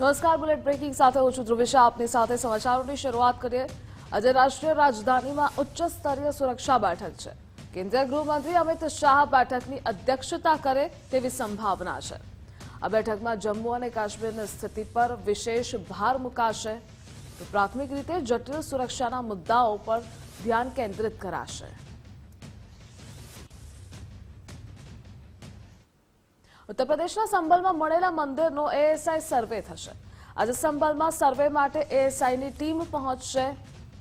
નમસ્કાર, bullet breaking સાથે હું છું ધ્રુવિશા. આપની સાથે સમાચારોની શરૂઆત કરીએ. આજે રાષ્ટ્રીય રાજધાનીમાં ઉચ્ચ સ્તરીય સુરક્ષા બેઠક છે. કેન્દ્રીય ગૃહમંત્રી અમિત શાહ બેઠકની અધ્યક્ષતા કરે તેવી સંભાવના છે. આ બેઠકમાં જમ્મુ અને કાશ્મીરની સ્થિતિ પર વિશેષ ભાર મુકાશે. પ્રાથમિક રીતે જટિલ સુરક્ષાના મુદ્દાઓ પર ધ્યાન કેન્દ્રિત કરાશે. ઉત્તર પ્રદેશના સંબલમાં મળેલા મંદિરનો એએસઆઈ સર્વે થશે. આજે સંબલમાં સર્વે માટે એએસઆઈની ટીમ પહોંચશે.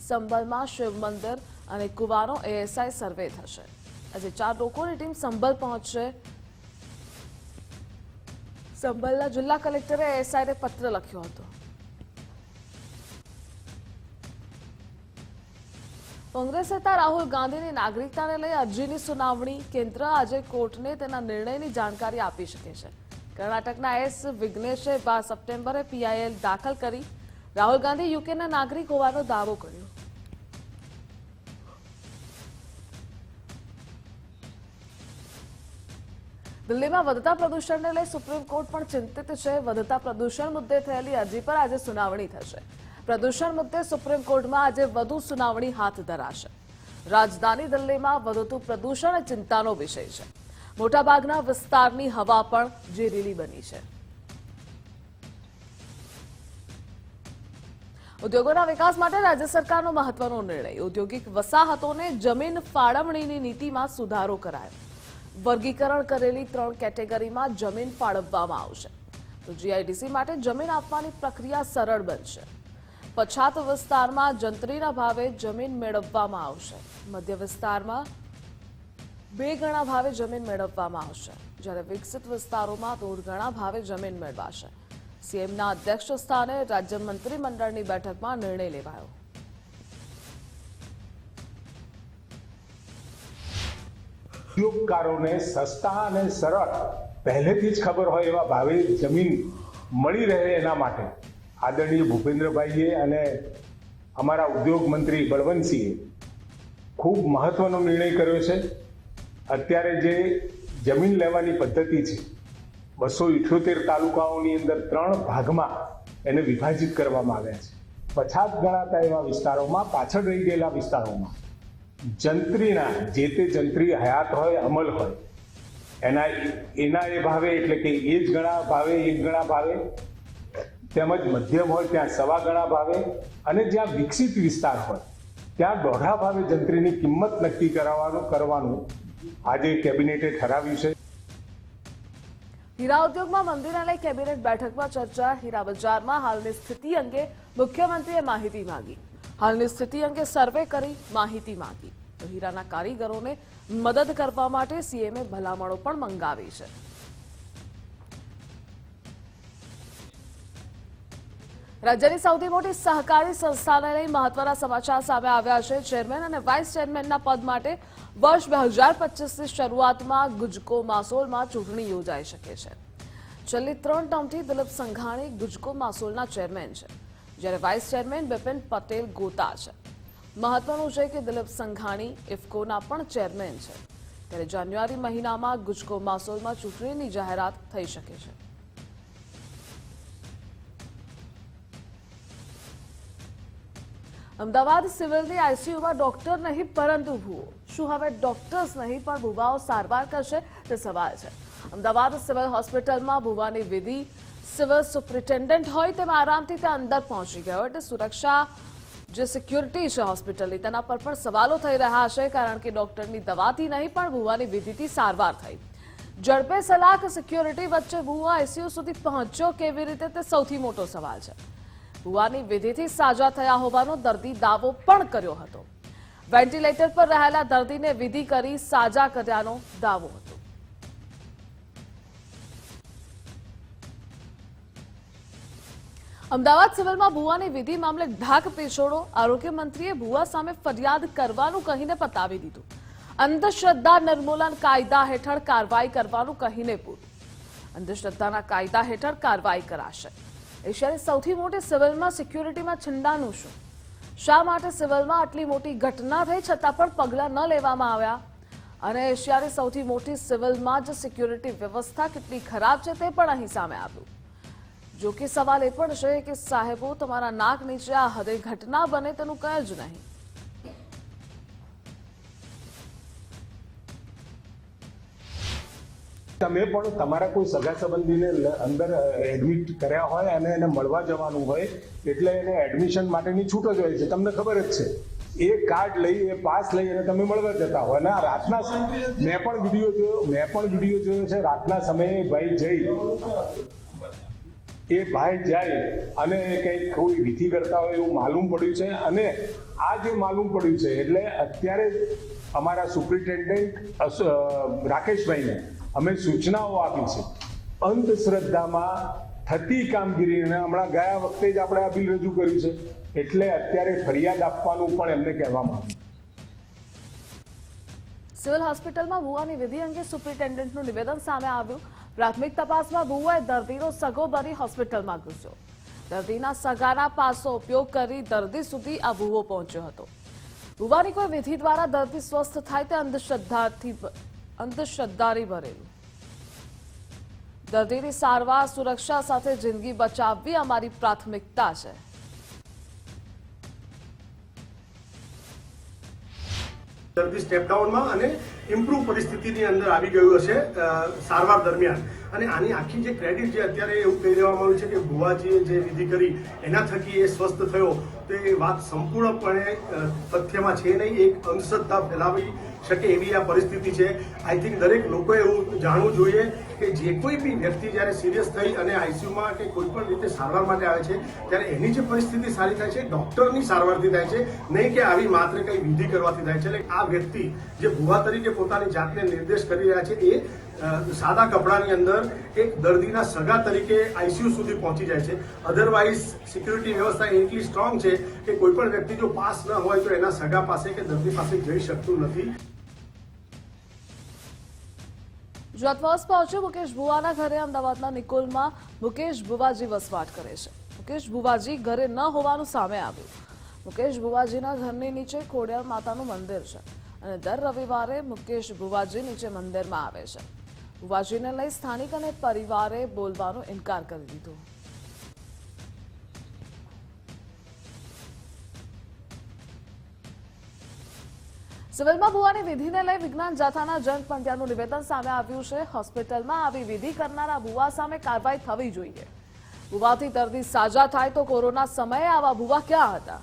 સંબલમાં શિવ મંદિર અને કુવાનો એએસઆઈ સર્વે થશે. આજે ચાર લોકોની ટીમ સંબલ પહોંચશે. સંબલના જિલ્લા કલેક્ટરે એએસઆઈને પત્ર લખ્યો હતો. કોંગ્રેસ નેતા રાહુલ ગાંધીની નાગરિકતાને લઈ અરજીની સુનાવણી કેન્દ્ર આજે કોર્ટને તેના નિર્ણયની જાણકારી આપી શકે છે. કર્ણાટકના એસ. વિઘ્નેશે બાર સપ્ટેમ્બરે પીઆઈએલ દાખલ કરી રાહુલ ગાંધી યુકેના નાગરિક હોવાનો દાવો કર્યો. દિલ્હીમાં વધતા પ્રદૂષણને લઈ સુપ્રીમ કોર્ટ પણ ચિંતિત છે. વધતા પ્રદૂષણ મુદ્દે થયેલી અરજી પર આજે સુનાવણી થશે. પ્રદૂષણ મુદ્દે સુપ્રીમ કોર્ટમાં આજે વધુ સુનાવણી હાથ ધરાશે. રાજધાની દિલ્હીમાં વધતું પ્રદૂષણ ચિંતાનો વિષય છે. મોટાભાગના વિસ્તારની હવા પણ ઝેરીલી બની છે. ઉદ્યોગોના વિકાસ માટે રાજ્ય સરકારનો મહત્વનો નિર્ણય. ઔદ્યોગિક વસાહતોને જમીન ફાળવણીની નીતિમાં સુધારો કરાયો. વર્ગીકરણ કરેલી ત્રણ કેટેગરીમાં જમીન ફાળવવામાં આવશે. તો જીઆઈડીસી માટે જમીન આપવાની પ્રક્રિયા સરળ બનશે. પછાત વિસ્તારમાં જંત્રીના ભાવે જમીન મેળવવામાં આવશે. મધ્ય વિસ્તારમાં બે ગણા ભાવે જમીન મેળવવામાં આવશે. જ્યારે વિકસિત વિસ્તારોમાં દોઢ ગણા ભાવે જમીન મેળવાશે. સીએમના અધ્યક્ષ સ્થાને રાજ્ય મંત્રીમંડળની બેઠકમાં નિર્ણય લેવાયો. ઉદ્યોગકારોને સસ્તા અને સરળ પહેલેથી જ ખબર હોય એવા ભાવે જમીન મળી રહે એના માટે. આદરણીય ભૂપેન્દ્રભાઈએ અને અમારા ઉદ્યોગ મંત્રી બળવંતસિંહે ખૂબ મહત્વનો નિર્ણય કર્યો છે. અત્યારે જે જમીન લેવાની પદ્ધતિ છે, બસો ઇઠ્યોતેર તાલુકાઓની અંદર ત્રણ ભાગમાં એને વિભાજિત કરવામાં આવ્યા છે. પછાત ગણાતા એવા વિસ્તારોમાં, પાછળ રહી ગયેલા વિસ્તારોમાં જંત્રીના, જે તે જંત્રી હયાત હોય, અમલ હોય, એના એના એ ભાવે એટલે કે એ જ ગણા ભાવે એક ગણા ભાવે તેમજ મધ્યમ હોય ત્યાં સવા ગણા ભાવે અને જ્યાં વિકસિત વિસ્તાર હોય, ત્યાં દોઢા ભાવે જંત્રીની કિંમત નક્કી કરાવવાનું, કરવાનું આજે કેબિનેટે ઠરાવ્યું છે. હીરા ઉદ્યોગમાં મંદિર લઈ કેબિનેટ બેઠકમાં ચર્ચા, હીરા બજારમાં હાલની સ્થિતિ અંગે મુખ્યમંત્રીએ માહિતી માંગી. હાલની સ્થિતિ અંગે સર્વે કરી માહિતી માંગી. તો હીરાના કારીગરોને મદદ કરવા માટે સીએમએ ભલામણો પણ મંગાવી છે. રાજ્યની સૌથી મોટી સહકારી સંસ્થાને લઈ મહત્વના સમાચાર સામે આવ્યા છે. ચેરમેન અને વાઇસ ચેરમેનના પદ માટે વર્ષ બે હજાર પચીસની શરૂઆતમાં ગુજકો માસોલમાં ચૂંટણી યોજાઈ શકે છે. છેલ્લી ત્રણ ટર્મથી દિલીપ સંઘાણી ગુજકો માસોલના ચેરમેન છે, જ્યારે વાઇસ ચેરમેન બિપિન પટેલ ગોતા છે. મહત્વનું છે કે દિલીપ સંઘાણી ઇફકોના પણ ચેરમેન છે, ત્યારે જાન્યુઆરી મહિનામાં ગુજકો માસોલમાં ચૂંટણીની જાહેરાત થઈ શકે છે. અમદાવાદ સિવિલની આઈસીયુમાં ડોક્ટર નહીં, પરંતુ ભૂવો શું હવે ડોક્ટર્સ નહીં, પણ ભૂવાઓ સારવાર કરશે? તે સવાલ છે. અમદાવાદ સિવિલ હોસ્પિટલમાં ભૂવાની વિધિ. સિવિલ સુપ્રિન્ટેન્ડન્ટ હોય તેમ આરામથી તે અંદર પહોંચી ગયો એટલે સુરક્ષા જે સિક્યુરિટી છે હોસ્પિટલની, તેના પર પણ સવાલો થઈ રહ્યા છે, કારણ કે ડોક્ટરની દવાથી નહીં, પણ ભૂવાની વિધિથી સારવાર થઈ. ઝડપે સલાહ સિક્યુરિટી વચ્ચે ભૂવા આઈસીયુ સુધી પહોંચ્યો કેવી રીતે, તે સૌથી મોટો સવાલ છે. ભુવાની વિધિથી સાજા થયા હોવાનો દર્દી દાવો પણ કર્યો હતો. વેન્ટિલેટર પર રહેલા દર્દીને વિધિ કરી સાજા કર્યાનો દાવો હતો. અમદાવાદ સિવિલમાં ભુવાની વિધિ મામલે ઢાક પેછોડો આરોગ્ય મંત્રીએ ભુવા સામે ફરિયાદ કરવાનું કહીને પતાવી દીધું. અંધશ્રદ્ધા નિર્મૂલન કાયદા હેઠળ કાર્યવાહી કરવાનું કહીને પૂરું. અંધશ્રદ્ધાના કાયદા હેઠળ કાર્યવાહી કરાશે. એશિયાની સૌથી મોટી સિવિલમાં સિક્યુરિટીમાં છિંડાનું શું? શા માટે સિવિલમાં આટલી મોટી ઘટના થઈ છતાં પણ પગલાં ન લેવામાં આવ્યા? અને એશિયાની સૌથી મોટી સિવિલમાં જ સિક્યુરિટી વ્યવસ્થા કેટલી ખરાબ છે તે પણ અહીં સામે આવ્યું. જો કે સવાલ એ પણ છે કે સાહેબો, તમારા નાક નીચે આ હદે ઘટના બને તેનું કંઈ જ નહીં. તમે પણ તમારા કોઈ સગા સંબંધીને અંદર એડમિટ કર્યા હોય અને એને મળવા જવાનું હોય, એટલે એને એડમિશન માટેની છૂટ જ હોય છે. તમને ખબર જ છે. એ કાર્ડ લઈ, એ પાસ લઈ અને તમે મળવા જતા હોય અને રાતના મેં પણ વીડિયો જોયો, મેં પણ વીડિયો જોયો છે. રાતના સમયે ભાઈ જઈ. એ ભાઈ જાય અને કંઈક કોઈ વિધિ કરતા હોય એવું માલુમ પડ્યું છે. અને આ જે માલુમ પડ્યું છે, એટલે અત્યારે અમારા સુપ્રિન્ટેન્ડન્ટ રાકેશભાઈને અમે સૂચનાઓ આપી છે. અંધશ્રદ્ધામાં થતી કામગીરીને હમણાં ગયા વખતે જ આપણે આ રજૂ કર્યું છે. એટલે અત્યારે ફરિયાદ આપવાનું પણ એમને કહેવામાં આવ્યું. સિવિલ હોસ્પિટલમાં ભુવાની વિધિ અંગે સુપ્રિન્ટેન્ડન્ટનું નિવેદન સામે આવ્યું. પ્રાથમિક તપાસમાં ભુવાએ દર્દીનો સગો બની હોસ્પિટલમાં ઘૂસ્યો. દર્દીના સગાના પાસો ઉપયોગ કરી દર્દી સુધી આ ભુવો પહોંચ્યો હતો. ભુવાની કોઈ વિધિ દ્વારા દર્દી સ્વસ્થ થાય તે અંધશ્રદ્ધાથી અંધશ્રદ્ધાથી ભરેલું. દર્દીની સારવાર, સુરક્ષા સાથે જિંદગી બચાવવી અમારી પ્રાથમિકતા છે. દર્દી સ્ટેપ ડાઉનમાં અને ઇમ્પ્રુવ પરિસ્થિતિની અંદર આવી ગયું હશે સારવાર દરમિયાન. અને આની આખી જે ક્રેડિટ જે અત્યારે એવું કહી દેવામાં આવ્યું છે કે ભુવાજીએ જે વિધિ કરી, એના થકી એ સ્વસ્થ થયો, તો એ વાત સંપૂર્ણપણે તથ્યમાં છે નહીં, એક અંધશ્રદ્ધા ફેલાવી શકે એવી આ પરિસ્થિતિ છે. આઈ થિંક દરેક લોકોએ એવું જાણવું જોઈએ કે જે કોઈ બી વ્યક્તિ જ્યારે સિરિયસ થઈ અને આઈસીયુમાં કે કોઈ પણ રીતે સારવાર માટે આવે છે, ત્યારે એની જે પરિસ્થિતિ સારી થાય છે ડોક્ટરની સારવારથી થાય છે, નહીં કે આવી માત્ર કંઈ વિધિ કરવાથી થાય છે. એટલે આ વ્યક્તિ જે ભુવા તરીકે પોતાની જાતને નિર્દેશ કરી રહ્યા છે, એ સાદા કપડાની અંદર એક દર્દીના સગા તરીકે આઈસીયુ સુધી પહોંચી જાય છે. અધરવાઇઝ સિક્યુરિટી વ્યવસ્થા એટલી સ્ટ્રોંગ છે કે કોઈ પણ વ્યક્તિ જો પાસ ન હોય તો એના સગા પાસે કે દર્દી પાસે જઈ શકતું નથી. ગુજરાત ફર્સ્ટ પહોંચ્યો મુકેશ ભુવાના ઘરે અમદાવાદના નિકોલમાં મુકેશ ભુવાજી વસવાટ કરે છે. મુકેશ ભુવાજી ઘરે ન હોવાનું સામે આવ્યું. મુકેશ ભુવાજીના ઘરની નીચે ખોડિયાર માતાનું મંદિર છે અને દર રવિવારે મુકેશ ભુવાજી નીચે મંદિરમાં આવે છે. ભુવાજીને લઈ સ્થાનિક અને પરિવારે બોલવાનો ઇનકાર કરી દીધો. સિવિલમાં ભુવાની વિધિને લઈ વિજ્ઞાન જાથાના પણ પંડ્યાનું નિવેદન સામે આવ્યું છે. હોસ્પિટલમાં આવી વિધિ કરનારા ભુવા સામે કાર્યવાહી થવી જોઈએ. ભુવાથી દર્દી સાજા થાય તો કોરોના સમયે આવા ભુવા ક્યાં હતા?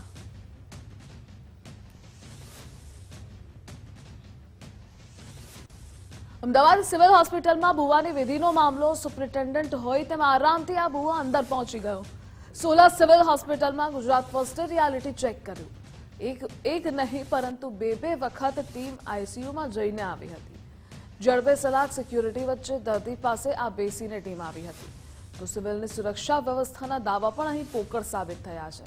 અમદાવાદ સિવિલ હોસ્પિટલમાં ભુવાની વિધિનો મામલો સુપ્રિન્ટેન્ડન્ટ હોય તેમ આરામથી આ ભુવા અંદર પહોંચી ગયો. સોલા સિવિલ હોસ્પિટલમાં ગુજરાત ફર્સ્ટે રિયાલિટી ચેક કર્યું. એક એક નહીં, પરંતુ બે બે વખત ટીમ આઈસીયુમાં જઈને આવી હતી. જડબે સલાક સિક્યુરિટી વચ્ચે દર્દી પાસે આ બેસીને ટીમ આવી હતી. તો સિવિલની સુરક્ષા વ્યવસ્થાના દાવા પણ અહીં પોકળ સાબિત થયા છે.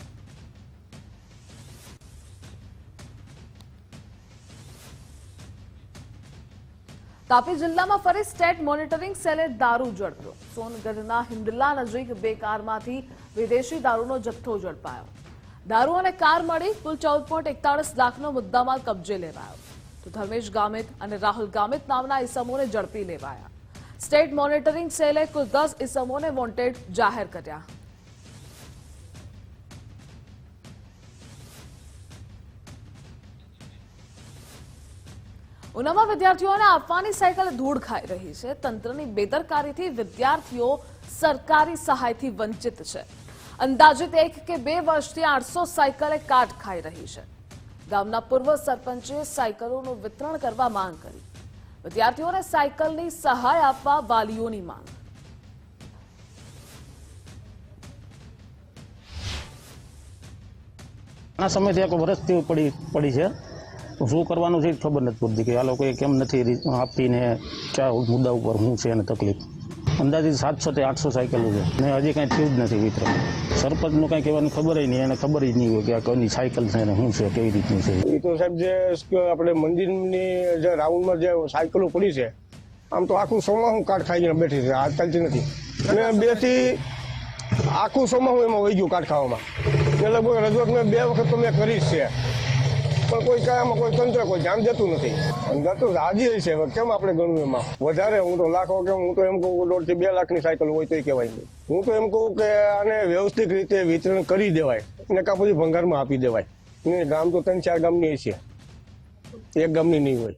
તાપી જિલ્લામાં ફરી સ્ટેટ મોનિટરિંગ સેલે દારૂ ઝડપ્યો. સોનગઢના હિંડલા નજીક બે કારમાંથી વિદેશી દારૂનો જથ્થો ઝડપાયો. દારૂ અને કાર મળી કુલ ચૌદ પોઈન્ટ એકતાળીસ લાખનો મુદ્દામાલ કબજે લેવાયો. તો ધર્મેશ ગામિત અને રાહુલ ગામિત નામના ઇસમોને ઝડપી લેવાયા. સ્ટેટ મોનિટરિંગ સેલે કુલ દસ ઇસમોને વોન્ટેડ જાહેર કર્યા. ઉનામાં વિદ્યાર્થીઓને આપવાની સાયકલ ધૂળ ખાઈ રહી છે. તંત્રની બેદરકારીથી વિદ્યાર્થીઓ સરકારી સહાયથી વંચિત છે. અંદાજિત એક કે બે વર્ષથી આઠસો સાયકલે કાટ ખાઈ રહી છે. ગામના પૂર્વ સરપંચે સાયકલોનું વિતરણ કરવા માંગ કરી. વિદ્યાર્થીઓને સાયકલની સહાય આપવા વાલીઓની માંગ. ઘણા સમયથી એક વર્ષથી પડી પડી છે. શું કરવાનું છે ખબર નથી પડતી કે આ લોકોએ કેમ નથી આપીને કયા મુદ્દા ઉપર શું છે અને તકલીફ. અંદાજિત સાતસો થી આઠસો સાયકલો છે. ને હજી કાંઈ થયું જ નથી મિત્રો. સરપંચનું કાંઈ કહેવાની ખબર નહીં, એને ખબર જ નહીં હોય કે આ કોની સાયકલ છે ને શું છે, કેવી રીતની છે. એ તો સાહેબ જે આપણે મંદિરની જે રાઉન્ડમાં જે સાયકલો પડી છે, આમ તો આખું સોમાહું કાઠ ખાઈને બેઠી છે, આ ચાલતી નથી. અને બેથી આખું સોમાહું એમાં વહી ગયું કાઠ ખાવામાં. એટલે લગભગ રજૂઆત મેં બે વખત તો મેં કરી છે. પણ કોઈ કાંઈ કોઈ તંત્ર, કોઈ ધ્યાન દેતું નથી. અંદર તો રાજી છે હવે. કેમ આપણે ગણવું એમાં? વધારે હું તો લાખો કે હું તો એમ કહું દોઢથી બે લાખની સાયકલ હોય તો કહેવાય નહીં. હું તો એમ કહું કે આને વ્યવસ્થિત રીતે વિતરણ કરી દેવાય. ને કાં પછી ભંગારમાં આપી દેવાય. ને ગામ તો ત્રણ ચાર ગામની છે એક ગામની નહીં હોય.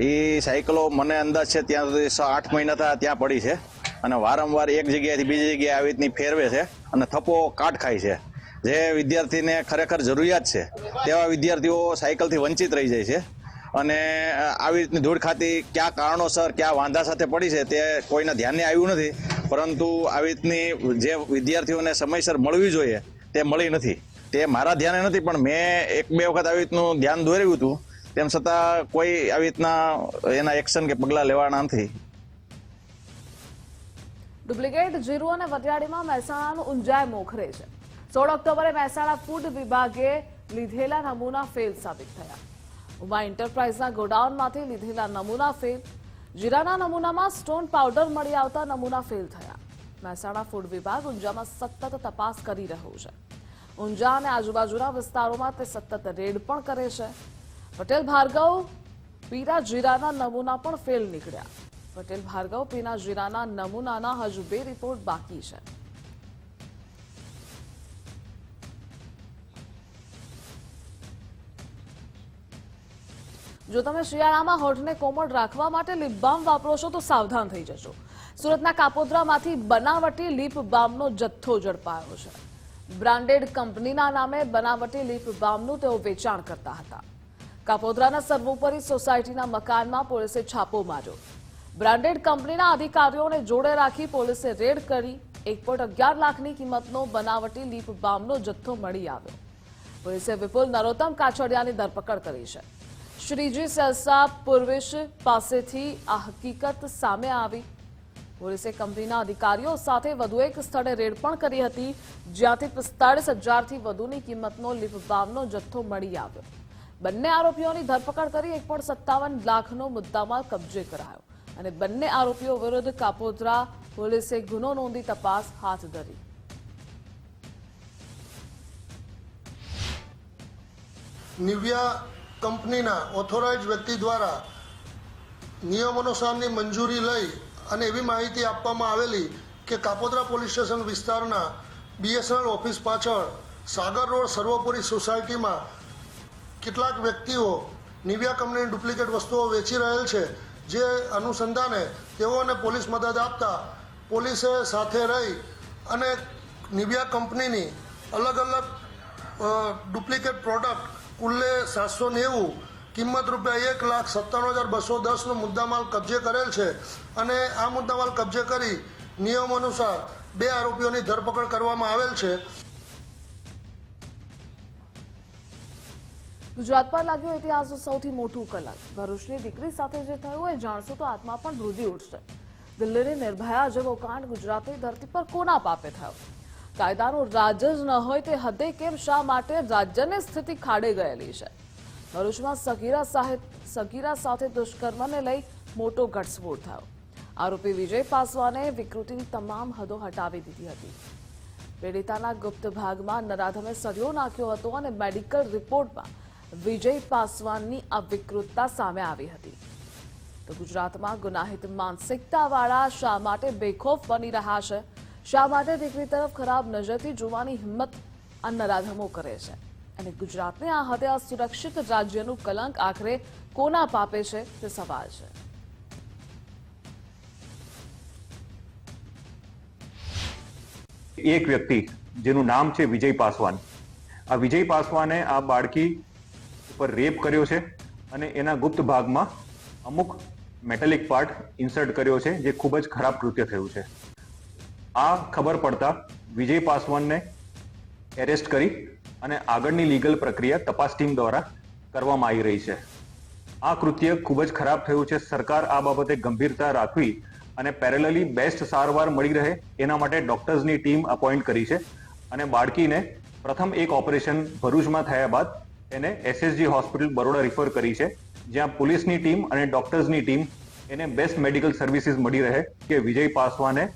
એ સાયકલો મને અંદાજ છે ત્યાં સુધી આઠ મહિના થયા ત્યાં પડી છે. અને વારંવાર એક જગ્યાએથી બીજી જગ્યાએ આવી રીતની ફેરવે છે. અને થપ્પો કાટ ખાય છે. જે વિદ્યાર્થીને ખરેખર જરૂરિયાત છે, તેવા વિદ્યાર્થીઓ સાયકલથી વંચિત રહી જાય છે. અને આવી રીતની ધૂળ ખાતી કયા કારણોસર, કયા વાંધા સાથે પડી છે, તે કોઈના ધ્યાને આવ્યું નથી. પરંતુ આવી રીતની જે વિદ્યાર્થીઓને સમયસર મળવી જોઈએ, તે મળી નથી. તે મારા ધ્યાને નથી, પણ મેં એક બે વખત આવી રીતનું ધ્યાન દોર્યું હતું. તેમ છતાં કોઈ આવી રીતના એના એક્શન કે પગલાં લેવાના નથી. ડુપ્લિકેટ જીરું અને વરિયાળીમાં મહેસાણાનું ઊંઝાય મોખરે છે. સોળ ઓક્ટોબરે મહેસાણા ફૂડ વિભાગે લીધેલા નમૂના ફેલ સાબિત થયા. ઉમા એન્ટરપ્રાઇઝના ગોડાઉનમાંથી લીધેલા નમૂના ફેલ, જીરાના નમૂનામાં સ્ટોન પાવડર મળી આવતા નમૂના ફેલ થયા. મહેસાણા ફૂડ વિભાગ ઊંઝામાં સતત તપાસ કરી રહ્યું છે. ઊંઝા અને આજુબાજુના વિસ્તારોમાં તે સતત રેડ પણ કરે છે. પટેલ ભાર્ગવ પીરા જીરાના નમૂના પણ ફેલ નીકળ્યા. પટેલ ભાર્ગવ પીના જીરાના નમૂનાના હજુ બે રિપોર્ટ બાકી છે. જો તમે શિયાળામાં હોઠને કોમળ રાખવા માટે લીપ બામ વાપરો છો, તો સાવધાન થઈ જશો સુરતના કાપોદ્રામાંથી બનાવટી લીપ બામનો જથ્થો ઝડપાયો છે. બ્રાન્ડેડ કંપનીના નામે બનાવટી લીપ બામનું તેઓ વેચાણ કરતા હતા. કાપોદ્રાના સર્વોપરી સોસાયટીના મકાનમાં પોલીસે છાપો માર્યો. બ્રાન્ડેડ કંપનીના અધિકારીઓને જોડે રાખી પોલીસે રેડ કરી એક પોઈન્ટ અગિયાર લાખની કિંમતનો બનાવટી લીપ બામનો જથ્થો મળી આવ્યો. પોલીસે વિપુલ નરોત્તમ કાછડિયાની ધરપકડ કરી છે. શ્રીજી સલસા પૂર્વેશ પાસેથી આ હકીકત સામે આવી પોલીસે કંપનીના અધિકારીઓ સાથે વધુ એક સ્થળે રેડ પણ કરી હતી જ્યાંથી પિસ્તાળીસ હજારથી વધુની કિંમતનો લીપ જથ્થો મળી આવ્યો બંને આરોપીઓની ધરપકડ કરી એક પણ સત્તાવન લાખનો મુદ્દામાલ કબજે કરાયો અને બંને આરોપીઓ વિરુદ્ધ કાપોદ્રા પોલીસે ગુનો નોંધી તપાસ હાથ ધરી નિવ્યા કંપનીના ઓથોરાઇઝ વ્યક્તિ દ્વારા નિયમોનુસારની મંજૂરી લઈ અને એવી માહિતી આપવામાં આવેલી કે કાપોદ્રા પોલીસ સ્ટેશન વિસ્તારના બીએસએનએલ ઓફિસ પાછળ સાગર રોડ સર્વોપુરી સોસાયટીમાં કેટલાક વ્યક્તિઓ નિવ્યા કંપનીની ડુપ્લિકેટ વસ્તુઓ વેચી રહેલ છે, જે અનુસંધાને તેઓને પોલીસ મદદ આપતા પોલીસે સાથે રહી અને નિવ્યા કંપનીની અલગ અલગ ડુપ્લિકેટ પ્રોડક્ટ કુલ્લે સાતસો નેવું, કિંમત રૂપિયા એક લાખ સત્તાણું હજાર બસો દસનો મુદ્દામાલ કબજે કરેલ છે અને આ મુદ્દામાલ કબજે કરી નિયમ અનુસાર બે આરોપીઓની ધરપકડ કરવામાં આવેલ છે. ગુજરાત પર લાગ્યો ઇતિહાસનું સૌથી મોટું કલંક. ભરૂચની દીકરી સાથે જે થયું એ જાણશું તો આત્મા પણ રૂધી ઉઠશે દિલ્હીની નિર્ભયા જેવો કાંડ ગુજરાતની ધરતી પર કોના પાપે થયો? કાયદાનું રાજ જ ન હોય તે હદે કેમ શા માટે રાજ્યની સ્થિતિ ખાડે ગયેલી છે? ભરૂચમાં સગીરા સાહેબ સગીરા સાથે દુષ્કર્મને લઈ મોટો ઘટસ્ફોટ થયો. આરોપી વિજય પાસવાને વિકૃતિની તમામ હદો હટાવી દીધી હતી. પીડિતાના ગુપ્ત ભાગમાં નરાધમે સળિયો નાખ્યો હતો અને મેડિકલ રિપોર્ટમાં વિજય પાસવાનની આ વિકૃતતા સામે આવી હતી. તો ગુજરાતમાં ગુનાહિત માનસિકતાવાળા શા માટે બેખોફ બની રહ્યા છે? શા માટે દીકરી તરફ ખરાબ નજરથી જોવાની હિંમત આ કરે છે? અને ગુજરાતને આ હદે સુરક્ષિત રાજ્યનું કલંક આખરે કોના પાપે છે તે સવાલ છે. એક વ્યક્તિ જેનું નામ છે વિજય પાસવાન. આ વિજય પાસવાને આ બાળકી ઉપર રેપ કર્યો છે અને એના ગુપ્ત ભાગમાં અમુક મેટેલિક પાર્ટ ઇન્સર્ટ કર્યો છે જે ખૂબ જ ખરાબ કૃત્ય થયું છે. આ ખબર પડતા વિજય પાસવાનને એરેસ્ટ કરી અને આગળની લીગલ પ્રક્રિયા તપાસ ટીમ દ્વારા કરવામાં આવી રહી છે. આ કૃત્ય ખૂબ જ ખરાબ થયું છે. સરકાર આ બાબતે ગંભીરતા રાખવી અને પેરેલલી બેસ્ટ સારવાર મળી રહે એના માટે ડોક્ટર્સની ટીમ અપોઇન્ટ કરી છે અને બાળકીને પ્રથમ એક ઓપરેશન ભરૂચમાં થયા બાદ એને એસએસજી હોસ્પિટલ બરોડા રિફર કરી છે, જ્યાં પોલીસની ટીમ અને ડોક્ટર્સની ટીમ એને બેસ્ટ મેડિકલ સર્વિસીસ મળી રહે કે વિજય પાસવાને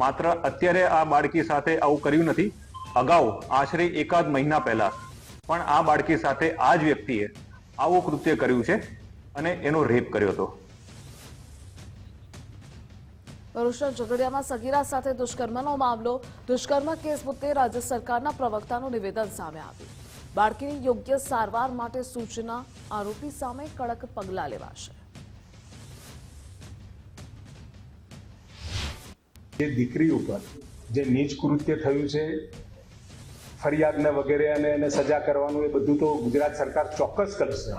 માત્ર અત્યારે આ બાળકી સાથે આવું કર્યું નથી. અગાઉ આશરે એકાદ મહિના પહેલા પણ આ બાળકી સાથે આ જ વ્યક્તિએ આવું કૃત્ય કર્યું છે અને એનો રેપ કર્યો હતો. ભરૂચના ઝઘડિયામાં સગીરા સાથે દુષ્કર્મનો મામલો. દુષ્કર્મ કેસ મુદ્દે રાજ્ય સરકારના પ્રવક્તાનું નિવેદન સામે આવ્યું. બાળકીની યોગ્ય સારવાર માટે સૂચના આરોપી સામે કડક પગલાં લેવાશે. જે દીકરી ઉપર જે નીચ કૃત્ય થયું છે, ફરિયાદને વગેરે અને એને સજા કરવાનું, એ બધું તો ગુજરાત સરકાર ચોક્કસ કરશે.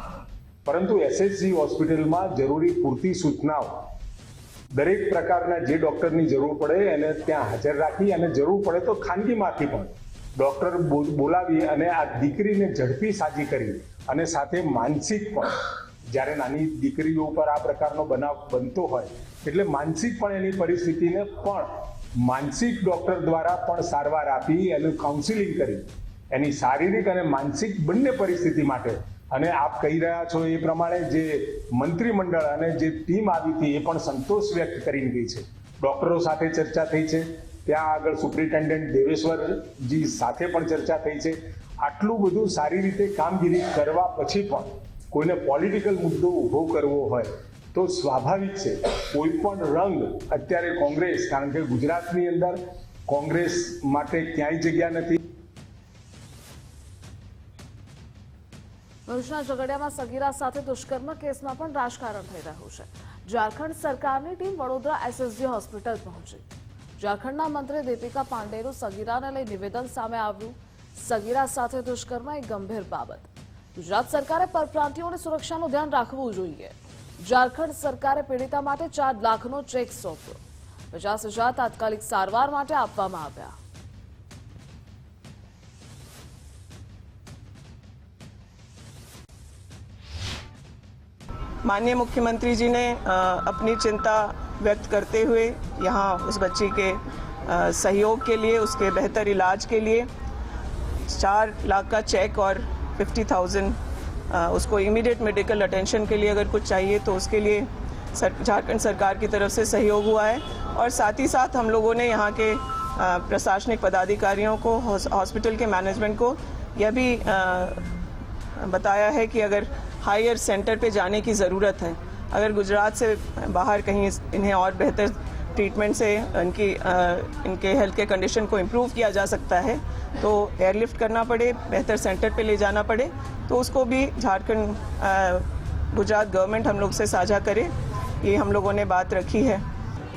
પરંતુ એસએચજી હોસ્પિટલમાં જરૂરી પૂરતી સૂચનાઓ, દરેક પ્રકારના જે ડોક્ટરની જરૂર પડે, એને ત્યાં હાજર રાખી અને જરૂર પડે તો ખાનગીમાંથી પણ ડૉક્ટર બોલાવી અને આ દીકરીને ઝડપી સાજી કરી અને સાથે માનસિક પણ, જ્યારે નાની દીકરીઓ ઉપર આ પ્રકારનો બનાવ બનતો હોય એટલે માનસિક પણ એની પરિસ્થિતિને પણ માનસિક ડૉક્ટર દ્વારા પણ સારવાર આપી, એનું કાઉન્સિલિંગ કરી. એની શારીરિક અને માનસિક બંને પરિસ્થિતિ માટે. અને આપ કહી રહ્યા છો એ પ્રમાણે જે મંત્રીમંડળ અને જે ટીમ આવી હતી એ પણ સંતોષ વ્યક્ત કરીને ગઈ છે. ડૉક્ટરો સાથે ચર્ચા થઈ છે. ત્યાં આગળ સુપ્રિન્ટેન્ડન્ટ દેવેશ્વરજી સાથે પણ ચર્ચા થઈ છે. આટલું બધું સારી રીતે કામગીરી કરવા પછી પણ કોઈને પોલિટિકલ મુદ્દો ઊભો કરવો હોય તો સ્વાભાવિક છે કોઈ પણ રંગ અત્યારે કોંગ્રેસ, કારણ કે ગુજરાતની અંદર કોંગ્રેસ માટે ક્યાંય જગ્યા નથી. ભરૂચના ઝઘડિયામાં સગીરા સાથે દુષ્કર્મ કેસમાં પણ રાજકારણ થઈ રહ્યું છે. ઝારખંડ સરકારની ટીમ વડોદરા એસએસજી હોસ્પિટલ પહોંચી. ઝારખંડના મંત્રી દીપિકા પાંડેનું સગીરાને લઈ નિવેદન સામે આવ્યું. સગીરા સાથે દુષ્કર્મ એ ગંભીર બાબત. ગુજરાત સરકારે પરપ્રાંતિઓની સુરક્ષાનું ધ્યાન રાખવું જોઈએ. ઝારખંડ સરકારે પીડિતા માટે ચાર લાખનો ચેક સોંપ્યો પચાસ હજાર તાત્કાલિક સારવાર માટે આપવામાં આવ્યા माननीय मुख्यमंत्री जी ने अ, अपनी चिंता व्यक्त करते हुए यहाँ उस बच्ची के अ, सहयोग के लिए उसके बेहतर इलाज के लिए चार लाख का चेक और फिफ्टी थाउजेंड उसको इमीडिएट मेडिकल अटेंशन के लिए अगर कुछ चाहिए तो उसके लिए झारखंड सरकार की तरफ़ से सहयोग हुआ है। और साथ ही साथ हम लोगों ने यहाँ के प्रशासनिक पदाधिकारियों को हॉस्पिटल के मैनेजमेंट को यह भी बताया है कि अगर हायर सेंटर पे जाने की ज़रूरत है, अगर गुजरात से बाहर कहीं इन्हें और बेहतर ट्रीटमेंट से इनकी इनके हेल्थ के कंडीशन को इम्प्रूव किया जा सकता है। तो एयरलिफ्ट करना पड़े, बेहतर सेंटर पे ले जाना पड़े तो उसको भी झारखंड गुजरात गवर्नमेंट हम लोग से साझा करे। ये हम लोगों ने बात रखी है।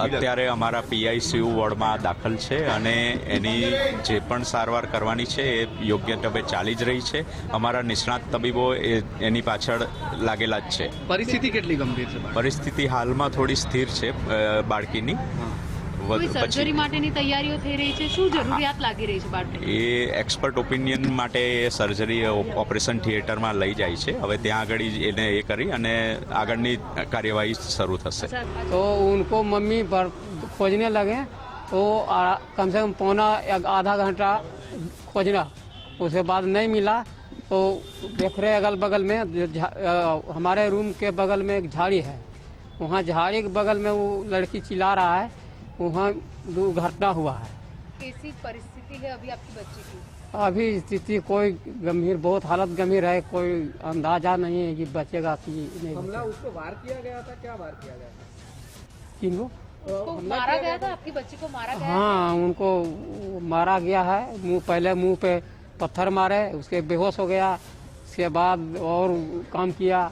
અત્યારે અમારા પીઆઈસીયુ વોર્ડમાં દાખલ છે અને એની જે પણ સારવાર કરવાની છે એ યોગ્ય ઢબે ચાલી જ રહી છે. અમારા નિષ્ણાત તબીબો એ એની પાછળ લાગેલા જ છે. પરિસ્થિતિ કેટલી ગંભીર છે પરિસ્થિતિ હાલમાં થોડી સ્થિર છે બાળકીની. સર્જરી પછી માટેની તૈયારીઓ થઈ રહી છે શું જરૂરિયાત લાગી રહી છે બાળકને એ એક્સપર્ટ ઓપિનિયન માટે એ સર્જરી ઓપરેશન થિયેટરમાં લઈ જાય છે હવે ત્યાં આગળ જ એને એ કરી અને આગળની કાર્યવાહી શરૂ થશે तो उनको मम्मी पर खोजने लगे तो आ- कम से कम पौना या आधा घंटा खोजना उसके बाद नहीं मिला तो देख रहे अगल बगल में जो झा- अ, हमारे रूम के बगल में एक झाड़ी है वहाँ झाड़ी के बगल में वो लड़की चिल्ला रहा है वहाँ दुर्घटना हुआ है। कैसी परिस्थिति है अभी आपकी बच्ची की? अभी स्थिति कोई गंभीर बहुत हालत गंभीर है कोई अंदाज़ा नहीं है कि बचेगा कि नहीं हमला उसको वार किया गया था क्या वार किया गया था? किनको उसको मारा गया था? आपकी बच्ची को मारा गया हाँ उनको मारा गया है। मुँह पहले मुँह पे पत्थर मारे उसके बेहोश हो गया उसके बाद और काम किया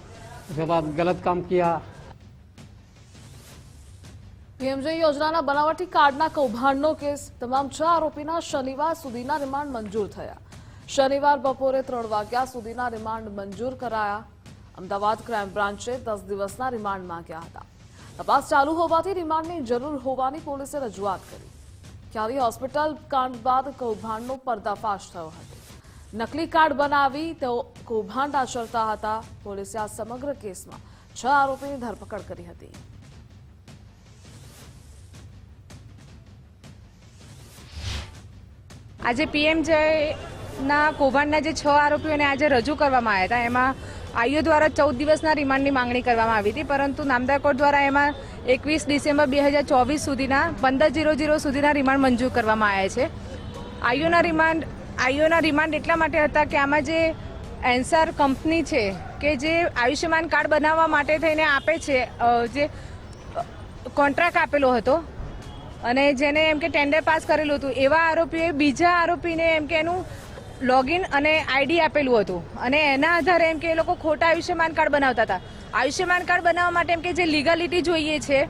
उसके बाद गलत काम किया। પીએમજે યોજનાના બનાવટી કાર્ડના કૌભાંડનો કેસ? તમામ છ આરોપીના શનિવાર સુધીના રિમાન્ડ મંજૂર થયા. શનિવાર બપોરે ત્રણ વાગ્યા સુધીના રિમાન્ડ મંજૂર કરાયા. અમદાવાદ ક્રાઇમ બ્રાન્ચે દસ દિવસના રિમાન્ડ માંગ્યા હતા. તપાસ ચાલુ હોવાથી રિમાન્ડની જરૂર હોવાની પોલીસે રજૂઆત કરી. ખ્યાલી હોસ્પિટલ કાંડ બાદ કૌભાંડનો પર્દાફાશ થયો હતો. નકલી કાર્ડ બનાવી તેઓ કૌભાંડ આચરતા હતા. પોલીસે આ સમગ્ર કેસમાં છ આરોપીની ધરપકડ કરી હતી. આજે પીએમ જયના કૌભાંડના જે છ આરોપીઓને આજે રજૂ કરવામાં આવ્યા હતા, એમાં આઈઓ દ્વારા ચૌદ દિવસના રિમાન્ડની માંગણી કરવામાં આવી હતી, પરંતુ નામદાર કોર્ટ દ્વારા એમાં એકવીસ ડિસેમ્બર બે હજાર ચોવીસ સુધીના પંદર જીરો જીરો સુધીના રિમાન્ડ મંજૂર કરવામાં આવ્યા છે. આઈઓના રિમાન્ડ આઈઓના રિમાન્ડ એટલા માટે હતા કે આમાં જે એન્સાર કંપની છે કે જે આયુષ્યમાન કાર્ડ બનાવવા માટે થઈને આપે છે જે કોન્ટ્રાક્ટ આપેલો હતો અને જેને એમ કે ટેન્ડર પાસ કરેલું હતું, એવા આરોપીએ બીજા આરોપીને એમ કે એનું લોગિન અને આઈડી આપેલું હતું. અને એના આધારે એમ કે એ લોકો ખોટા આયુષ્યમાન કાર્ડ બનાવતા હતા. આયુષ્યમાન કાર્ડ બનાવવા માટે એમ કે જે લીગાલિટી જોઈએ છે,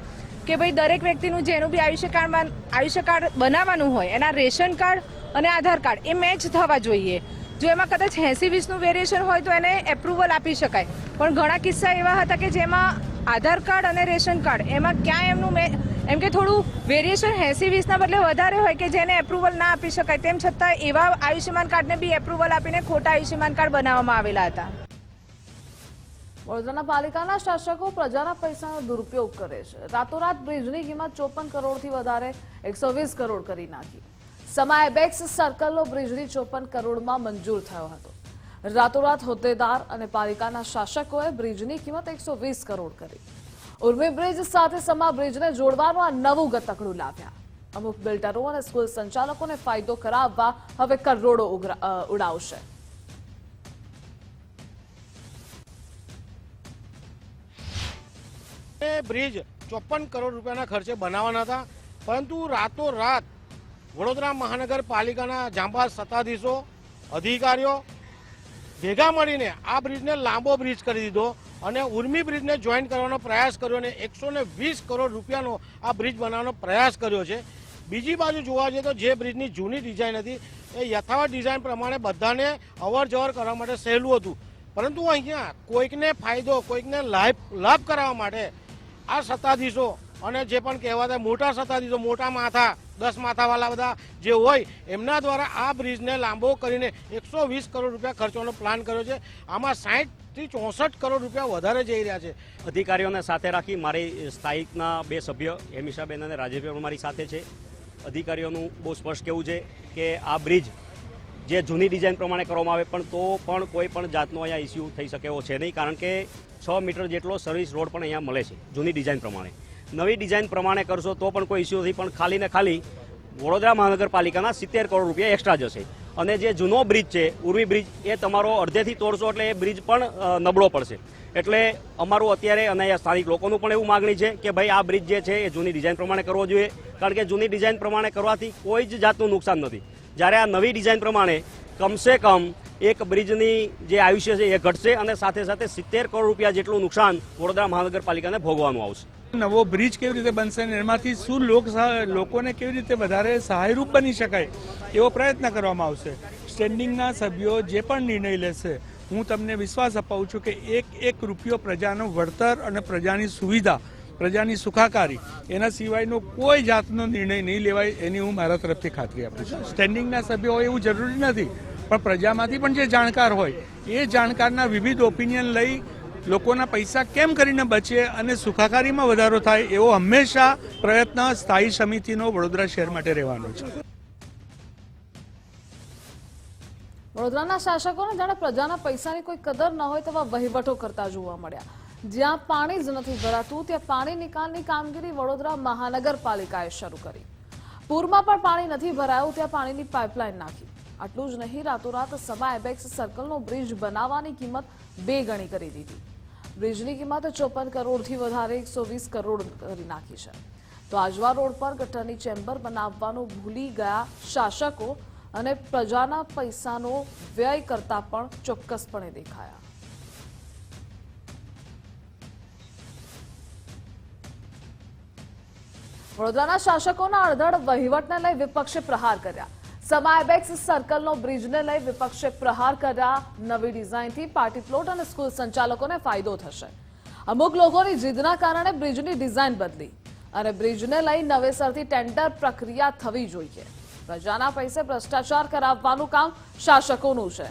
કે ભાઈ દરેક વ્યક્તિનું જેનું બી આયુષ્ય કાર્ડમાં આયુષ્ય કાર્ડ બનાવવાનું હોય, એના રેશન કાર્ડ અને આધાર કાર્ડ, એ મેચ થવા જોઈએ. જો એમાં કદાચ એંસી વીસનું વેરિએશન હોય તો એને એપ્રુવલ આપી શકાય. પણ ઘણા કિસ્સા એવા હતા કે જેમાં આધાર કાર્ડ અને રેશન કાર્ડ, એમાં ક્યાં એમનું મે એમ કે થોડું વેરિએશન એંસી વીસના બદલે વધારે હોય કે જેને એપ્રુવલ ના આપી શકાય. તેમ છતાં એવા આયુષ્યમાન કાર્ડને બી એપ્રુવલ આપીને ખોટા આયુષ્યમાન કાર્ડ બનાવવામાં આવેલા હતા. વડોદરાના પાલિકાના શાસકો પ્રજાના પૈસાનો દુરુપયોગ કરે છે. રાતોરાત બ્રિજની કિંમત ચોપન કરોડથી વધારે, એકસો વીસ કરોડ કરી નાખી. સમાય બેક્સ સર્કલનો બ્રિજની ચોપન કરોડમાં મંજૂર થયો હતો. રાતોરાત હોદ્દેદાર અને પાલિકાના શાસકોએ બ્રિજની કિંમત એકસો વીસ કરોડ કરી. ઉર્મી બ્રિજ સાથે સમા બ્રિજને જોડવાનું આ નવું ગતકડું લાવ્યા. અમુક બિલ્ડરો અને સ્કૂલ સંચાલકોને ફાયદો કરાવવા હવે કરોડો ઉડાવશે. બ્રિજ ચોપન કરોડ રૂપિયાના ખર્ચે બનાવવાના હતા, પરંતુ રાતોરાત વડોદરા મહાનગરપાલિકાના જાંબાઝ સત્તાધીશો, અધિકારીઓ ભેગા મળીને આ બ્રિજને લાંબો બ્રિજ કરી દીધો. અને ઉર્મી બ્રિજને જોઈન કરવાનો પ્રયાસ કર્યો અને એકસો વીસ કરોડ રૂપિયાનો આ બ્રિજ બનાવવાનો પ્રયાસ કર્યો છે. બીજી બાજુ જોવા જઈએ તો જે બ્રિજની જૂની ડિઝાઇન હતી, એ યથાવત ડિઝાઇન પ્રમાણે બધાને અવર જવર કરવા માટે સહેલું હતું. પરંતુ અહીંયા કોઈકને ફાયદો, કોઈકને લાભ લાભ કરાવવા માટે આ સત્તાધીશો અને જે પણ કહેવાતા મોટા સત્તાધીશો, મોટા માથા, દસ માથાવાળા બધા જે હોય, એમના દ્વારા આ બ્રિજને લાંબો કરીને એકસો વીસ કરોડ રૂપિયા ખર્ચવાનો પ્લાન કર્યો છે. આમાં સાહીઠથી ચોસઠ કરોડ રૂપિયા વધારે જઈ રહ્યા છે. અધિકારીઓને સાથે રાખી મારી સ્થાયિકના બે સભ્ય હેમિશાબેન અને રાજેશભાઈ મારી સાથે છે. અધિકારીઓનું બહુ સ્પષ્ટ કહેવું છે કે આ બ્રિજ જે જૂની ડિઝાઇન પ્રમાણે કરવામાં આવે, પણ તો પણ કોઈ પણ જાતનો અહીંયા ઇસ્યુ થઈ શકે એવો છે નહીં, કારણ કે છ મીટર જેટલો સર્વિસ રોડ પણ અહીંયા મળે છે, જૂની ડિઝાઇન પ્રમાણે. નવી ડિઝાઇન પ્રમાણે કરશો તો પણ કોઈ ઇસ્યુ નથી, પણ ખાલી ને ખાલી વડોદરા મહાનગરપાલિકાના સિત્તેર કરોડ રૂપિયા એક્સ્ટ્રા જશે. અને જે જૂનો બ્રિજ છે, ઉર્વી બ્રિજ, એ તમારો અડધેથી તોડશો એટલે એ બ્રિજ પણ નબળો પડશે. એટલે અમારું અત્યારે અને સ્થાનિક લોકોનું પણ એવું માગણી છે કે ભાઈ આ બ્રિજ જે છે, એ જૂની ડિઝાઇન પ્રમાણે કરવો જોઈએ. કારણ કે જૂની ડિઝાઇન પ્રમાણે કરવાથી કોઈ જ જાતનું નુકસાન નથી. જ્યારે આ નવી ડિઝાઇન પ્રમાણે કમસે કમ એક બ્રિજની જે આયુષ્ય છે, એ ઘટશે અને સાથે સાથે સિત્તેર કરોડ રૂપિયા જેટલું નુકસાન વડોદરા મહાનગરપાલિકાને ભોગવાનું આવશે. નવો બ્રિજ કેવી રીતે બનશે અને એમાંથી શું લોક લોકોને કેવી રીતે વધારે સહાયરૂપ બની શકાય, એવો પ્રયત્ન કરવામાં આવશે. સ્ટેન્ડિંગના સભ્યો જે પણ નિર્ણય લેશે, હું તમને વિશ્વાસ અપાવું છું કે એક એક રૂપિયો પ્રજાનું વળતર અને પ્રજાની સુવિધા, પ્રજાની સુખાકારી, એના સિવાયનો કોઈ જાતનો નિર્ણય નહીં લેવાય એની હું મારા તરફથી ખાતરી આપું છું. સ્ટેન્ડિંગના સભ્યો હોય એવું જરૂરી નથી, પણ પ્રજામાંથી પણ જે જાણકાર હોય, એ જાણકારના વિવિધ ઓપિનિયન લઈ લોકોના પૈસા કેમ કરીને બચે અને સુખાકારીમાં વધારો થાય એવો હંમેશા પ્રયત્ન સ્થાયી સમિતિનો વડોદરા શહેર માટે રહેવાનો છે. વડોદરાના શાસકોને જાણે પ્રજાના પૈસાની કોઈ કદર ન હોય તેવા વહીવટો કરતા જોવા મળ્યા. જ્યાં પાણી જ નથી ભરાતું, ત્યાં પાણી નિકાલની કામગીરી વડોદરા મહાનગરપાલિકાએ શરૂ કરી. પૂરમાં પણ પાણી નથી ભરાયું, ત્યાં પાણીની પાઇપલાઇન નાખી. આટલું જ નહીં, રાતોરાત સમા એબેક્સ સર્કલનો બ્રિજ બનાવવાની કિંમત બે ગણી કરી દીધી. બ્રિજની કિંમત ચોપન કરોડથી વધારે, એકસો વીસ કરોડ કરી નાખી છે. તો આજવા રોડ પર ગટરની ચેમ્બર બનાવવાનું ભૂલી ગયા શાસકો અને પ્રજાના પૈસાનો વ્યય કરતા પણ ચોક્કસપણે દેખાયા. વડોદરાના શાસકોના અડધડ વહીવટને લઈ વિપક્ષે પ્રહાર કર્યા. સમાયબેક્સ સર્કલનો બ્રિજને લઈ વિપક્ષે પ્રહાર કર્યા. નવી ડિઝાઇનથી પાર્ટી પ્લોટ અને સ્કૂલ સંચાલકોને ફાયદો થશે. અમુક લોકોની જીદના કારણે બ્રિજની ડિઝાઇન બદલી અને બ્રિજને લઈ નવેસરથી ટેન્ડર પ્રક્રિયા થવી જોઈએ. પ્રજાના પૈસે ભ્રષ્ટાચાર કરાવવાનું કામ શાસકોનું છે.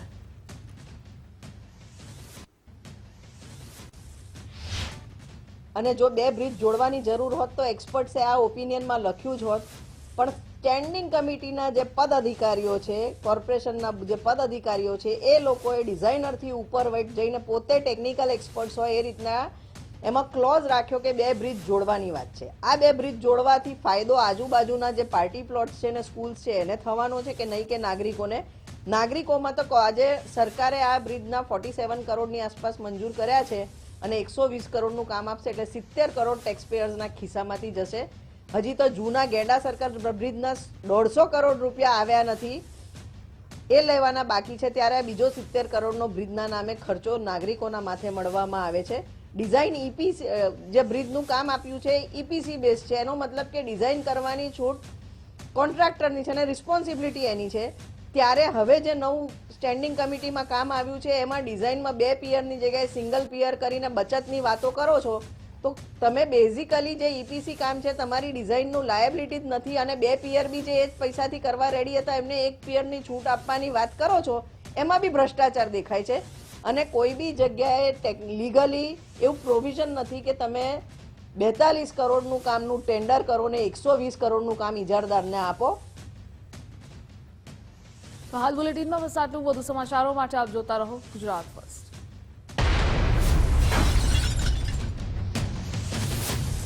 અને જો બે બ્રિજ જોડવાની જરૂર હોત તો એક્સપર્ટ્સે આ ઓપિનિયનમાં લખ્યું જ હોત. પણ સ્ટેન્ડિંગ કમિટીના જે પદ અધિકારીઓ છે કોર્પોરેશનના જે પદ અધિકારીઓ છે, એ લોકોએ ડિઝાઇનરથી ઉપર વૈટ જઈને પોતે ટેકનિકલ એક્સપર્ટ્સ હોય એ રીતના એમાં ક્લોઝ રાખ્યો કે બે બ્રિજ જોડવાની વાત છે. આ બે બ્રિજ જોડવાથી ફાયદો આજુબાજુના જે પાર્ટી પ્લોટ્સ છે ને સ્કૂલ્સ છે, એને થવાનો છે કે નહીં કે નાગરિકોને? નાગરિકોમાં તો આજે સરકારે આ બ્રિજના ફોર્ટી સેવન કરોડની આસપાસ મંજૂર કર્યા છે અને એકસો વીસ કરોડનું કામ આપશે એટલે સિત્તેર કરોડ ટેક્સપેયર્સના ખિસ્સામાંથી જશે. હજી તો જૂના ગેડા સરકાર બ્રિજના દોઢસો કરોડ રૂપિયા આવ્યા નથી. એ લેવાના બાકી છે ત્યારે બીજો સિત્તેર કરોડનો બ્રિજના નામે ખર્ચો નાગરિકોના માથે મળવામાં આવે છે. ડિઝાઇન ઈપીસી જે બ્રિજનું કામ આપ્યું છે ઈપીસી બેઝ છે. એનો મતલબ કે ડિઝાઇન કરવાની છૂટ કોન્ટ્રાક્ટરની છે અને રિસ્પોન્સિબિલિટી એની છે. ત્યારે હવે જે નવું સ્ટેન્ડિંગ કમિટીમાં કામ આવ્યું છે, એમાં ડિઝાઇનમાં બે પિયરની જગ્યાએ સિંગલ પિયર કરીને બચતની વાતો કરો છો તો તમે બેઝિકલી જે ઈપીસી કામ છે, તમારી ડિઝાઇનનું લાયબિલિટી જ નથી અને બે પિયર બી જે એ જ પૈસાથી કરવા રેડી હતા, એમને એક પિયરની છૂટ આપવાની વાત કરો છો, એમાં બી ભ્રષ્ટાચાર દેખાય છે. અને કોઈ બી જગ્યાએ લીગલી એવું પ્રોવિઝન નથી કે તમે બેતાલીસ કરોડનું કામનું ટેન્ડર કરો ને એકસો વીસ કરોડનું કામ ઇજારદારને આપો. હાલ બુલેટિનમાં બસ આટલું. વધુ સમાચારો માટે આપ જોતા રહો ગુજરાત ફર્સ્ટ